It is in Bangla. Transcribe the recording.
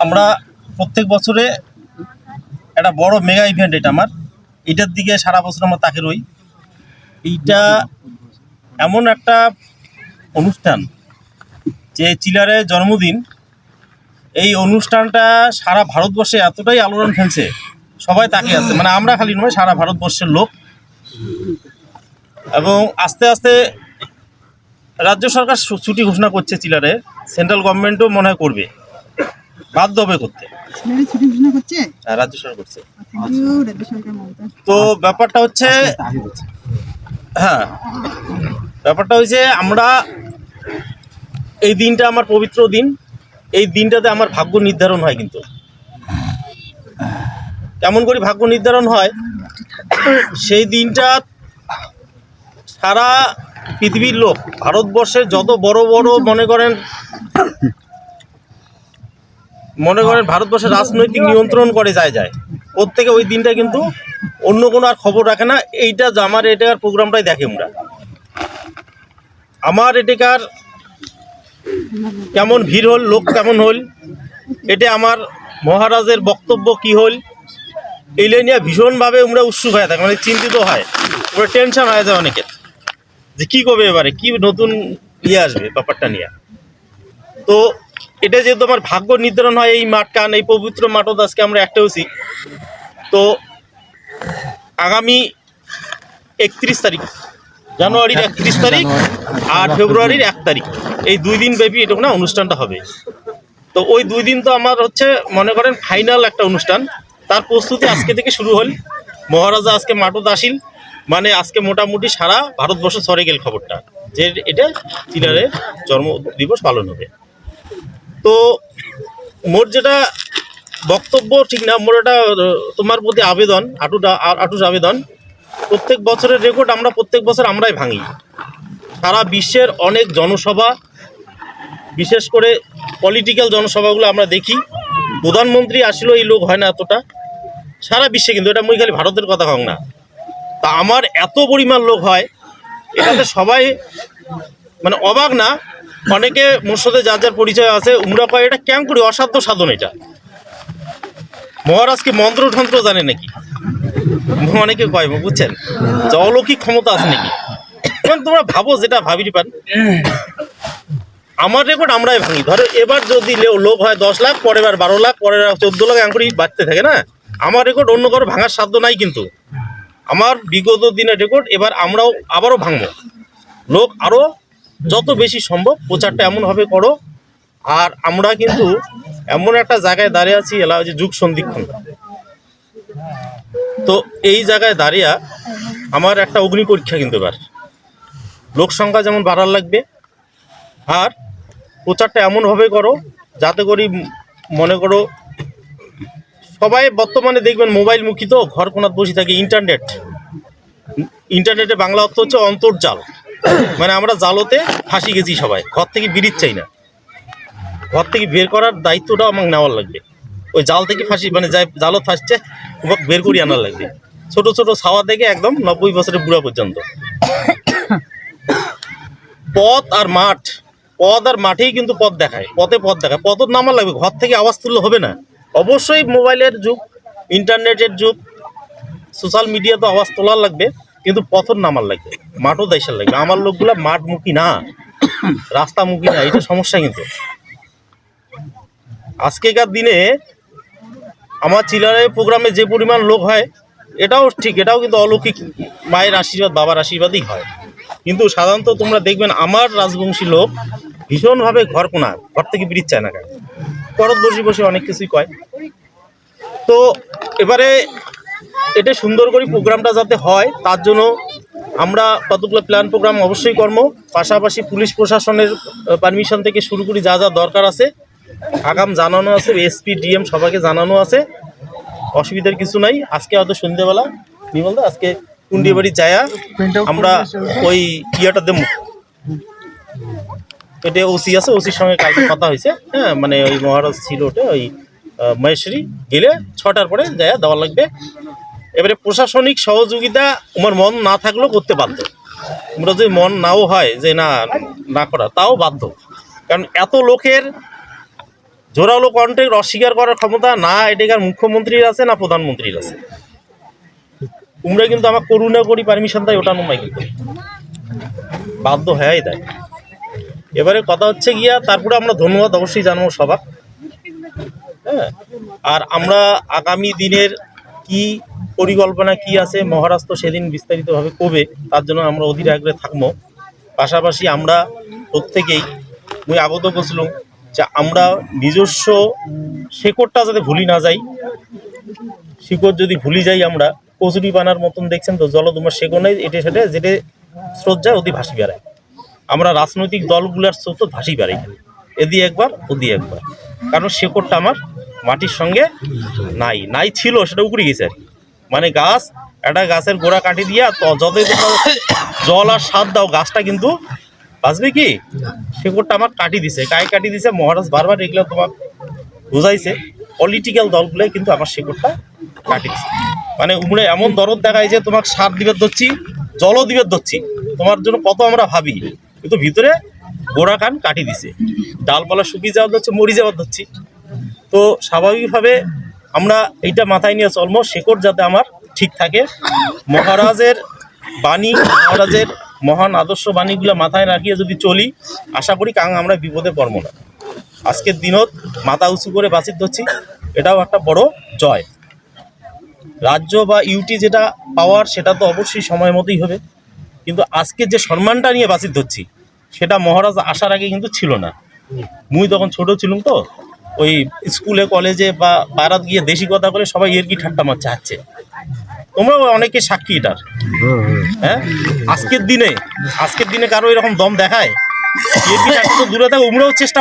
আমরা প্রত্যেক বছরে একটা বড় মেগা ইভেন্ট এটা আমার। এটার দিকে সারা বছর আমরা তাকে রই। এইটা এমন একটা অনুষ্ঠান যে চিলারের জন্মদিন। এই অনুষ্ঠানটা সারা ভারতবর্ষে এতটাই আলোড়ন ফেলছে, সবাই তাকে আছে। মানে আমরা খালি নয়, সারা ভারতবর্ষের লোক। এবং আস্তে আস্তে রাজ্য সরকার ছুটি ঘোষণা করছে চিলারে। সেন্ট্রাল গভর্নমেন্টও মনে হয় করবে। বাধ্য হবে করতে। হ্যাঁ, রাজ্য সরকার করছে। মমতা। তো ব্যাপারটা হচ্ছে হ্যাঁ ব্যাপারটা হয়েছে আমরা এই দিনটা আমার পবিত্র দিন। এই দিনটাতে আমার ভাগ্য নির্ধারণ হয় কিন্তু। কেমন করে ভাগ্য নির্ধারণ হয়? সেই দিনটা সারা পৃথিবীর লোক ভারতবর্ষের যত বড় বড় মনে করেন মনে করেন ভারতবর্ষের রাজনৈতিক নিয়ন্ত্রণ করে যায় যায়। প্রত্যেকে ওই দিনটা কিন্তু অন্য কোনো আর খবর রাখে না। এইটা আমার এটাকার প্রোগ্রামটাই দেখে আমরা আমার এটাকার কেমন ভিড় হল, লোক কেমন হল, এটা আমার মহারাজের বক্তব্য কি হল এইলে নিয়ে ভীষণভাবে আমরা উৎসুক হয়ে থাকি মানে চিন্তিত হয়। ওরা টেনশন হয়ে যায় অনেকের। যে কী করবে এবারে? কি নতুন ইয়ে আসবে ব্যাপারটা নিয়ে? তো এটা যেহেতু আমার ভাগ্য নির্ধারণ হয় এই মাঠ কান এই পবিত্র মাঠত আজকে আমরা একটা হচ্ছি তো আগামী একত্রিশ তারিখ জানুয়ারির একত্রিশ তারিখ আর ফেব্রুয়ারির এক তারিখ। এই দুই দিন ব্যাপী এটা না অনুষ্ঠানটা হবে। তো ওই দুই দিন তো আমার হচ্ছে মনে করেন ফাইনাল একটা অনুষ্ঠান। তার প্রস্তুতি আজকে থেকে শুরু হল। মহারাজা আজকে মাঠত আসিল মানে আজকে মোটামুটি সারা ভারতবর্ষ সরে গেল খবরটা। যে এটা চিনারের জন্ম দিবস পালন হবে। তো মোর যেটা বক্তব্য, ঠিক না মোর এটা তোমার প্রতি আবেদন, আটুটা আটুস আবেদন, প্রত্যেক বছরের রেকর্ড আমরা, প্রত্যেক বছর আমরাই ভাঙি। সারা বিশ্বের অনেক জনসভা, বিশেষ করে পলিটিক্যাল জনসভাগুলো আমরা দেখি। প্রধানমন্ত্রী আসলেও এই লোক হয় না এতটা। সারা বিশ্বে কিন্তু, এটা মুই খালি ভারতের কথা কম না। তা আমার এত পরিমাণ লোক হয়, এটাতে সবাই মানে অবাক না অনেকে মোর সাথে যার যার পরিচয় আছে, উমরা কয়, এটা কেমন করি? অসাধ্য সাধন এটা। মহারাজ কি মন্ত্র তন্ত্র জানে নাকি? অনেকে কয় বুঝছেন? যে অলৌকিক ক্ষমতা আছে নাকি? মানে তোমরা ভাবো যেটা ভাবিনি পান। আমার রেকর্ড আমরাই ভাঙি। ধরো, এবার যদি লে- লোক হয় দশ লাখ, পরের বার বারো লাখ, পরের চোদ্দ লাখ, এমন করেই বাড়তে থাকে না? আমার রেকর্ড অন্য কারও ভাঙার সাধ্য নাই কিন্তু। আমার বিগত দিনের রেকর্ড এবার আমরাও আবারও ভাঙবো। লোক আরও যত বেশি সম্ভব প্রচারটা এমনভাবে করো। আর আমরা কিন্তু এমন একটা জায়গায় দাঁড়িয়ে আছি, এলা হচ্ছে যুগ সন্ধিক্ষণ। তো এই জায়গায় দাঁড়িয়ে আমার একটা অগ্নি পরীক্ষা কিন্তু এবার। লোক সংখ্যা যেমন বাড়ার লাগবে, আর প্রচারটা এমনভাবে করো যাতে করি মনে করো সবাই বর্তমানে দেখবেন মোবাইল মুখী তো, ঘর কোনাত বসে থাকে, ইন্টারনেট। ইন্টারনেটে বাংলা অর্থ হচ্ছে অন্তর্জাল। মানে আমরা জালতে ফাঁসি গেছি সবাই। ঘর থেকে বেরিয়ে চাই না। ঘর থেকে বের করার দায়িত্বটাও আমাকে নেওয়ার লাগবে। ওই জাল থেকে ফাঁসি মানে যাই জালত ফাঁসছে বের করিয়ে আনার লাগবে। ছোট ছোট ছাওয়া থেকে একদম নব্বই বছরের বুড়া পর্যন্ত। পথ আর মাঠ। পথ আর মাঠেই কিন্তু পথ দেখায়। পথে পথ দেখায়। পথত নামার লাগবে। ঘর থেকে আওয়াজ তুললে হবে না। অবশ্যই মোবাইলের যুগ, ইন্টারনেটের যুগ, সোশ্যাল মিডিয়া তো আওয়াজ তোলার লাগবে। কিন্তু পথর নামার লাগবে মাঠও দেখার লাগবে আমার লোকগুলা মাঠমুখী না, রাস্তামুখী না এটা সমস্যা কিন্তু। আজকেকার দিনে আমার চিলারে প্রোগ্রামে যে পরিমাণ লোক হয়, এটাও ঠিক, এটাও কিন্তু অলৌকিক। মায়ের আশীর্বাদ, বাবার আশীর্বাদই হয়। কিন্তু সাধারণত তোমরা দেখবেন, আমার রাজবংশী লোক ভীষণভাবে ঘর কোনা ঘর থেকে বিরিচ চায় না কেন? করত বসে বসে অনেক কিছুই কয়। তো এবারে এটা সুন্দর করে প্রোগ্রামটা যাতে হয় তার জন্য আমরা কতগুলো প্ল্যান প্রোগ্রাম অবশ্যই কর্ম পাশাপাশি পুলিশ প্রশাসনের পারমিশন থেকে শুরু করি যা যা দরকার আছে আগাম জানানো আছে এসপি ডিএম সবাইকে জানানো আছে। অসুবিধার কিছু নাই আজকে হয়তো সন্ধ্যেবেলা বিমলদা আজকে কুন্ডি বাড়ি যায়া আমরা ওই ইয়েটা দেবো। এটা ওসি আছে ওসির সঙ্গে কালকে কথা হয়েছে হ্যাঁ মানে ওই মহারাজ ছিল ওটা ওই মহেশ্বরী গেলে ছটার পরে যায়া দেওয়া লাগবে। এবারে প্রশাসনিক সহযোগিতা আমার মন না থাকলেও করতে বাধ্য। আমরা যদি মন নাও হয় যে না না করা, তাও বাধ্য। কারণ এত লোকের জোরালো কণ্ঠে অস্বীকার করার ক্ষমতা না এটাকার মুখ্যমন্ত্রীর আছে, না প্রধানমন্ত্রীর আছে। তোমরা কিন্তু আমার করুণা করি পারমিশন দেয়, ওটা নয় কিন্তু। বাধ্য হয়ে দেয়। এবারে কথা হচ্ছে গিয়া, তারপরে আমরা ধন্যবাদ অবশ্যই জানব সবার। হ্যাঁ? আর আমরা আগামী দিনের কি পরিকল্পনা, কি আছে, মহারাষ্ট্র সেদিন বিস্তারিতভাবে কবে, তার জন্য আমরা অধীর আগ্রহে থাকব। পাশাপাশি আমরা প্রত্যেকেই, মুই আগত করছিলাম যে আমরা নিজস্ব শেকড়টা যাতে ভুলি না যাই, শিকড় যদি ভুলি যাই আমরা, কচুরি বানার মতন দেখছেন তো, জল তোমার শেকড় নাই, এটা সেটা, যেটা স্রোত যায় ওদি ভাসি বেড়ায়। আমরা রাজনৈতিক দলগুলার স্রোত ভাসি বেড়াই এদি একবার, ওদি একবার। কারণ শেকড়টা আমার মাটির সঙ্গে নাই নাই ছিল, সেটা উপরে গেছে আর মানে গাছ, একটা গাছের গোড়া কাটি দিয়া যতই জল আর সার দাও, গাছটা কিন্তু বাঁচবে কি? শেকড়টা আমার কাটি দিছে। গায়ে কাটি দিছে? মহারাজ বারবার এগুলো তোমার বুঝাইছে। পলিটিক্যাল দলগুলোই কিন্তু আমার শেকড়টা কাটি দিছে। মানে উমরে এমন দরদ দেখায় যে তোমাকে সার দিবে ধরছি, জলও দিবে ধরছি। তোমার জন্য কত আমরা ভাবি, কিন্তু ভিতরে গোড়া কান কাটি দিছে। ডালপালা শুকিয়ে যাওয়া ধরছে, মরি যাওয়া ধরছি। তো স্বাভাবিকভাবে আমরা এইটা মাথায় নিয়ে চলবো, শেকড় যাতে আমার ঠিক থাকে। মহারাজের বাণী, মহারাজের মহান আদর্শ বাণীগুলো মাথায় রাখিয়ে যদি চলি, আশা করি কাং আমরা বিপদে পড়ব না। আজকের দিনত মাথা উঁচু করে বাঁচিত ধরছি, এটাও একটা বড় জয়। রাজ্য বা ইউটি যেটা পাওয়ার, সেটা তো অবশ্যই সময় মতোই হবে। কিন্তু আজকে যে সম্মানটা নিয়ে বাঁচিত ধরছি, সেটা মহারাজ আসার আগে কিন্তু ছিল না। মুই তখন ছোট ছিলাম তো ওই স্কুলে, কলেজে বা বারাত গিয়ে দেশি কথা বলে সবাই এর কি ঠাট্টা মারছে চাচ্ছে তোমরাও অনেকে সাক্ষী এটার। হ্যাঁ? আজকের দিনে আজকের দিনে কারও এরকম দম দেখায়? এর কি ঠাট্টা? তো দূরে থাকে, উমরাও চেষ্টা